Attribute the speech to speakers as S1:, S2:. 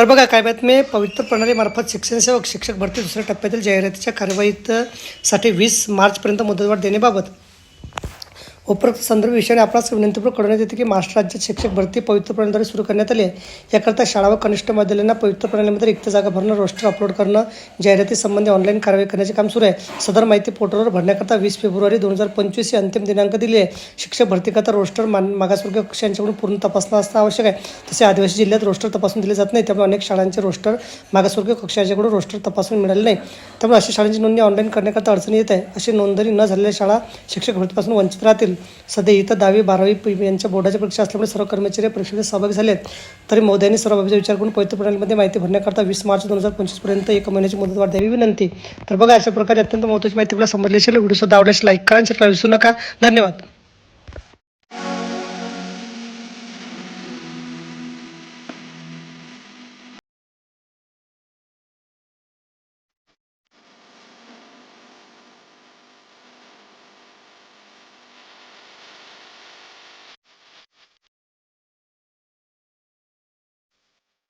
S1: तर बघा काय बातमी पवित्र प्रणालीमार्फत शिक्षणसेवक शिक्षक भरती दुसऱ्या टप्प्यातील जाहिरातीच्या कार्यवाहीत साठी वीस मार्चपर्यंत मुदतवाढ देण्याबाबत उपरोक्त संदर्भ विषयाने आपणास विनंतीपूर्वक कळवण्यात येते की महाराष्ट्र राज्यात शिक्षक भरती पवित्र प्रणालीद्वारे सुरू करण्यात आली. आहे याकरता शाळा व कनिष्ठ विद्यालयांना पवित्र प्रणालीमध्ये रिक्त जागा भरणं रोस्टर अपलोड करणं जाहिरातीसंबंधी ऑनलाईन कारवाई करण्याचे काम सुरू आहे. सदर माहिती पोर्टलवर भरण्याकरता वीस फेब्रुवारी दोन हजार पंचवीस ही अंतिम दिनांक दिली आहे. शिक्षक भरतीकरता रोस्टर मान मागासवर्गीय कक्षांच्याकडून पूर्ण तपासणं असणं आवश्यक आहे. तसे आदिवासी जिल्ह्यात रोस्टर तपासून दिले जात नाही. त्यामुळे अनेक शाळांचे रोस्टर मागासवर्गीय कक्षांच्याकडून रोस्टर तपासून मिळाले नाही. त्यामुळे अशा शाळांची नोंदणी ऑनलाईन करण्याकरता अडचणी येत आहे. अशी नोंदणी न झालेल्या शाळा शिक्षक भरतीपासून वंचित राहतील. सध्या इथं दहावी बारावी पी- यांच्या बोर्डाच्या परीक्षा असल्यामुळे सर्व कर्मचारी या परीक्षेत सहभागी झाले आहेत. तरी मोदयांनी सर्व बाबीचा विचार करून पवित्र प्रणालीमध्ये माहिती भरण्याकरता वीस मार्च दोन हजार पंचवीसपर्यंत एक महिन्याची मुदतवाढ द्यावी विनंती. तर बघा अशा प्रकारे अत्यंत महत्त्वाची माहिती आपल्याला समजली असेल व्हिडिओ सुद्धा आवडल्यास लाईक करा शेअर विसरू नका. धन्यवाद.